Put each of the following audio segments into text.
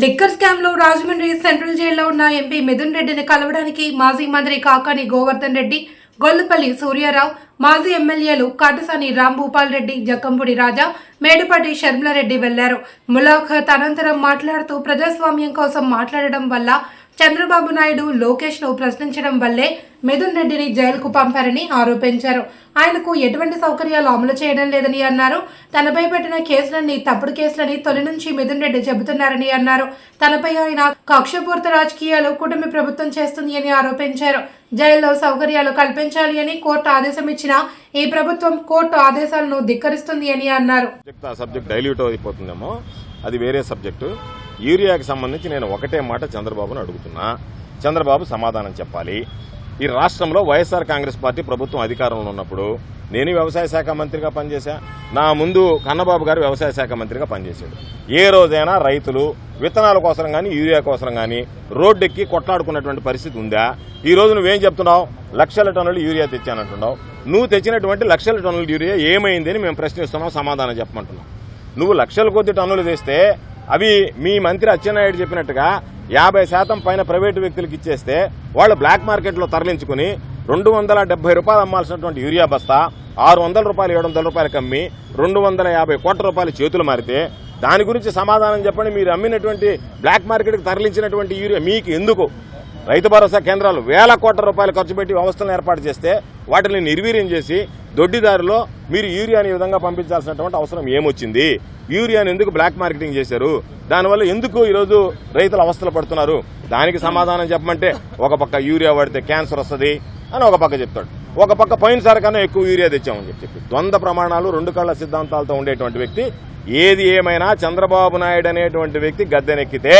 Liquor స్కామ్లో Rajahmundry central జైల్లో ఉన్న ఎంపీ మిథున్ రెడ్డిని కలవడానికి మాజీ మంత్రి కాకాని గోవర్ధన్ రెడ్డి గొల్లపల్లి సూర్యారావు మాజీ ఎమ్మెల్యేలు కాటసాని రాంభూపాల్ రెడ్డి జక్కంపూడి రాజా మేడుపాటి శర్మలారెడ్డి వెళ్ళారు. ములాఖత్ అనంతరం మాట్లాడుతూ ప్రజాస్వామ్యం కోసం మాట్లాడడం వల్ల చంద్రబాబు నాయుడు లోకేష్ను ప్రశ్నించడం వల్లే మిథున్ రెడ్డిని జైలుకు పంపారని ఆరోపించారు. ఆయనకు ఎటువంటి సౌకర్యాలు అమలు చేయడం లేదని అన్నారు. తనపై పెట్టిన కేసులన్నీ తప్పుడు కేసులని తొలి నుంచి మిథున్ రెడ్డి చెబుతున్నారని అన్నారు. తనపై ఆయన కక్షపూర్త రాజకీయాలు కుటుంబ ప్రభుత్వం చేస్తుంది అని ఆరోపించారు. జైల్లో సౌకర్యాలు కల్పించాలి అని కోర్టు ఆదేశం ఇచ్చిన ఈ ప్రభుత్వం కోర్టు ఆదేశాలను ధిక్కరిస్తుంది అని అన్నారు. సబ్జెక్ట్ డైల్యూట్ అయిపోతుందేమో. అది వేరే సబ్జెక్టు. యూరియాకి సంబంధించి నేను ఒకటే మాట చంద్రబాబును అడుగుతున్నా. చంద్రబాబు సమాధానం చెప్పాలి. ఈ రాష్ట్రంలో వైఎస్ఆర్ కాంగ్రెస్ పార్టీ ప్రభుత్వం అధికారంలో ఉన్నప్పుడు నేను వ్యవసాయ శాఖ మంత్రిగా పనిచేశా. నా ముందు కన్నబాబు గారు వ్యవసాయ శాఖ మంత్రిగా పనిచేశాడు. ఏ రోజైనా రైతులు విత్తనాల కోసం కానీ యూరియా కోసం కానీ రోడ్డెక్కి కొట్లాడుకున్నటువంటి పరిస్థితి ఉందా? ఈ రోజు నువ్వేం చెప్తున్నావు? లక్షల టన్నులు యూరియా తెచ్చానంటున్నావు. నువ్వు తెచ్చినటువంటి లక్షల టన్నుల యూరియా ఏమైంది మేము ప్రశ్నిస్తున్నాం సమాధానం చెప్పమంటున్నాం. నువ్వు లక్షల కొద్ది టన్నులు తెస్తే అవి మీ మంత్రి అచ్చెన్నాయుడు చెప్పినట్టుగా యాభై శాతం పైన ప్రైవేటు వ్యక్తులకు ఇచ్చేస్తే వాళ్ళు బ్లాక్ మార్కెట్లో తరలించుకుని రెండు వందల డెబ్బై రూపాయలు అమ్మాల్సినటువంటి యూరియా బస్తా ఆరు వందల రూపాయలు ఏడు వందల రూపాయలు కమ్మి రెండు వందల యాభై కోట్ల రూపాయలు చేతులు మారితే దాని గురించి సమాధానం చెప్పండి. మీరు అమ్మినటువంటి బ్లాక్ మార్కెట్కి తరలించినటువంటి యూరియా మీకు ఎందుకు? రైతు భరోసా కేంద్రాలు వేల కోట్ల రూపాయలు ఖర్చు పెట్టి వ్యవస్థలను ఏర్పాటు చేస్తే వాటిని నిర్వీర్యం చేసి దొడ్డిదారిలో మీరు యూరియాని ఈ విధంగా పంపించాల్సినటువంటి అవసరం ఏమొచ్చింది? యూరియాని ఎందుకు బ్లాక్ మార్కెటింగ్ చేశారు? దానివల్ల ఎందుకు ఈరోజు రైతులు అవస్థలు పడుతున్నారు? దానికి సమాధానం చెప్పమంటే ఒక పక్క యూరియా వాడితే క్యాన్సర్ వస్తుంది అని ఒక పక్క చెప్తాడు. ఒక పక్క పోయినసారి కన్నా ఎక్కువ యూరియా తెచ్చామని చెప్పి. ద్వంద్వ ప్రమాణాలు రెండు కళ్ళ సిద్ధాంతాలతో ఉండేటువంటి వ్యక్తి ఏది ఏమైనా చంద్రబాబు నాయుడు అనేటువంటి వ్యక్తి గద్దెనెక్కితే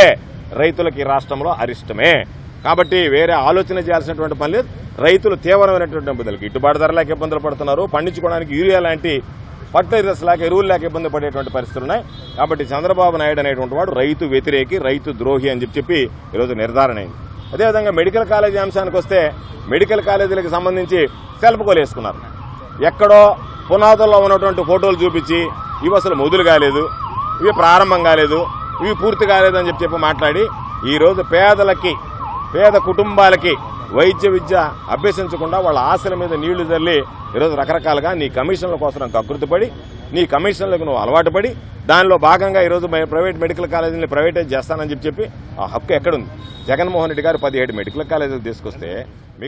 రైతులకి ఈ రాష్ట్రంలో అరిష్టమే. కాబట్టి వేరే ఆలోచన చేయాల్సినటువంటి పని లేదు. రైతులు తీవ్రమైనటువంటి ఇబ్బందులు గిట్టుబాటు ధర లేక ఇబ్బందులు పడుతున్నారు. పండించుకోవడానికి యూరియా లాంటి ఫర్టిలైజర్స్ లేక ఎరువులు లేక ఇబ్బంది పడేటువంటి పరిస్థితులు ఉన్నాయి. కాబట్టి చంద్రబాబు నాయుడు అనేటువంటి వాడు రైతు వ్యతిరేకి రైతు ద్రోహి అని చెప్పి చెప్పి ఈరోజు నిర్ధారణ అయింది. అదేవిధంగా మెడికల్ కాలేజీ అంశానికి వస్తే మెడికల్ కాలేజీలకు సంబంధించి సెల్ఫ్ వేసుకున్నారు. ఎక్కడో పునాదుల్లో ఉన్నటువంటి ఫోటోలు చూపించి ఇవి అసలు మొదలు కాలేదు ఇవి ప్రారంభం కాలేదు ఇవి పూర్తి కాలేదు అని చెప్పి చెప్పి మాట్లాడి ఈరోజు పేదలకి పేద కుటుంబాలకి వైద్య విద్య అభ్యసించకుండా వాళ్ళ ఆశల మీద నీళ్ళు చల్లి ఈరోజు రకరకాలుగా నీ కమిషన్ల కోసం కకృతిపడి నీ కమిషన్లకు నువ్వు అలవాటు పడి దానిలో భాగంగా ఈరోజు ప్రైవేట్ మెడికల్ కాలేజీని ప్రైవేటైజ్ చేస్తానని చెప్పి చెప్పి ఆ హక్కు ఎక్కడుంది? జగన్మోహన్ రెడ్డి గారు పదిహేడు మెడికల్ కాలేజీలు తీసుకొస్తే